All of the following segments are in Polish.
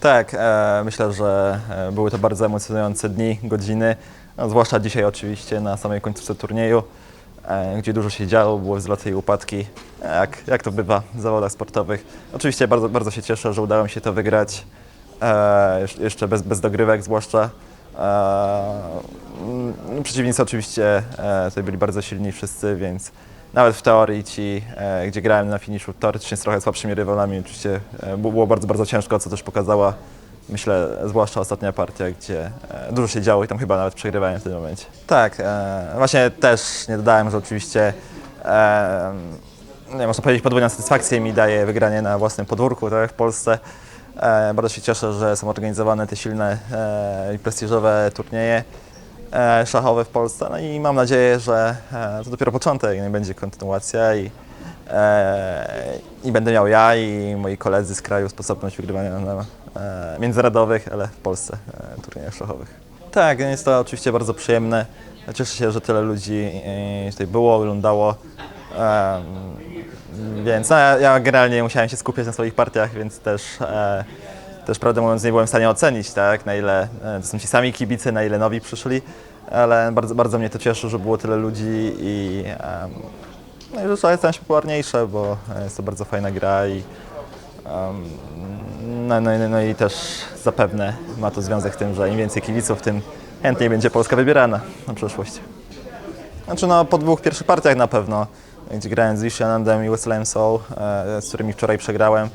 Tak, e, myślę, że e, były to bardzo emocjonujące dni, godziny, zwłaszcza dzisiaj oczywiście na samej końcówce turnieju, e, gdzie dużo się działo, były wzloty i upadki, jak, jak to bywa w zawodach sportowych. Oczywiście bardzo, bardzo się cieszę, że udało mi się to wygrać, e, jeszcze- jeszcze bez, bez dogrywek zwłaszcza. E, mm, przeciwnicy oczywiście e, tutaj byli bardzo silni wszyscy, więc nawet w teorii ci, e, gdzie grałem na finiszu teoretycznie z trochę słabszymi rywalami, oczywiście e, było bardzo, bardzo ciężko, co też pokazała, myślę, zwłaszcza ostatnia partia, gdzie e, dużo się działo i tam chyba nawet przegrywałem w tym momencie. Tak, e, właśnie też nie dodałem, że oczywiście e, nie, można powiedzieć, podwójna satysfakcja mi daje wygranie na własnym podwórku, tak jak w Polsce. E, bardzo się cieszę, że są organizowane te silne e, i prestiżowe turnieje szachowe w Polsce. No i mam nadzieję, że e, to dopiero początek, będzie kontynuacja i, e, i będę miał ja i moi koledzy z kraju sposobność wygrywania na e, międzynarodowych, ale w Polsce e, turniejach szachowych. Tak, jest to oczywiście bardzo przyjemne. Cieszę się, że tyle ludzi e, tutaj było, oglądało. Więc no, ja, generalnie musiałem się skupiać na swoich partiach, więc też, e, też prawdę mówiąc nie byłem w stanie ocenić, tak, na ile e, to są ci sami kibice, na ile nowi przyszli, ale bardzo, bardzo mnie to cieszy, że było tyle ludzi i, em, no i że szale stają się popularniejsze, bo jest to bardzo fajna gra i em, no, no, no i też zapewne ma to związek z tym, że im więcej kibiców, tym chętniej będzie Polska wybierana na przyszłość. Znaczy no, po dwóch pierwszych partiach na pewno, gdzie grałem z Lishanandem i Wesleyem Soul, e, z którymi wczoraj przegrałem.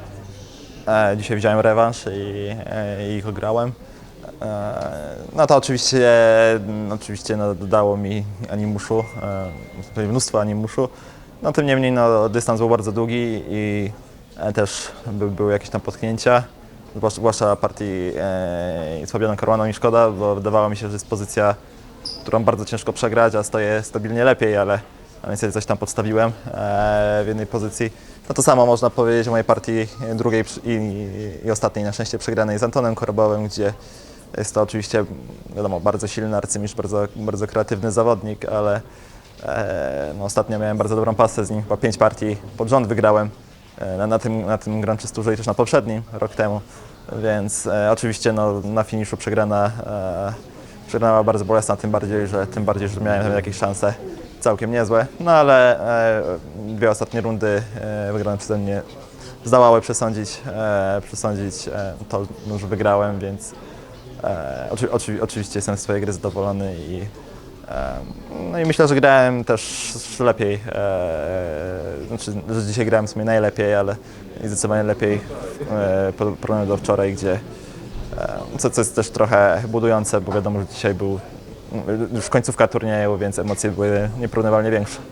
E, dzisiaj wziąłem rewanż i, e, i ich ograłem. E, no to oczywiście, mm, oczywiście no, dodało mi animuszu, e, mnóstwo animuszu. No tym niemniej no, dystans był bardzo długi i e, też by, były jakieś tam potknięcia. Zwłaszcza, partii e, słabioną Karłaną i szkoda, bo wydawało mi się, że jest pozycja którą bardzo ciężko przegrać, a stoję stabilnie lepiej, ale, ale niestety coś tam podstawiłem e, w jednej pozycji. No to samo można powiedzieć o mojej partii drugiej i, i ostatniej na szczęście przegranej z Antonem Korbowem, gdzie jest to oczywiście wiadomo, bardzo silny arcymistrz, bardzo, bardzo kreatywny zawodnik, ale e, no, ostatnio miałem bardzo dobrą pasę z nim, chyba pięć partii pod rząd wygrałem e, na, na tym, na tym Grand Prix i też na poprzednim, rok temu. Więc e, oczywiście no, na finiszu przegrana e, Przegrana bardzo bolesna, tym bardziej, że tym bardziej, że miałem jakieś szanse całkiem niezłe. No ale e, dwie ostatnie rundy e, wygrane przeze mnie zdołały przesądzić, e, przesądzić e, to, że wygrałem, więc oczy, oczy, oczywiście jestem z swojej gry zadowolony i no i myślę, że grałem też lepiej, znaczy, że dzisiaj grałem w sumie najlepiej, ale zdecydowanie lepiej e, do wczoraj, gdzie Co, co jest też trochę budujące, bo wiadomo, że dzisiaj był już końcówka turnieju, więc emocje były nieporównywalnie większe.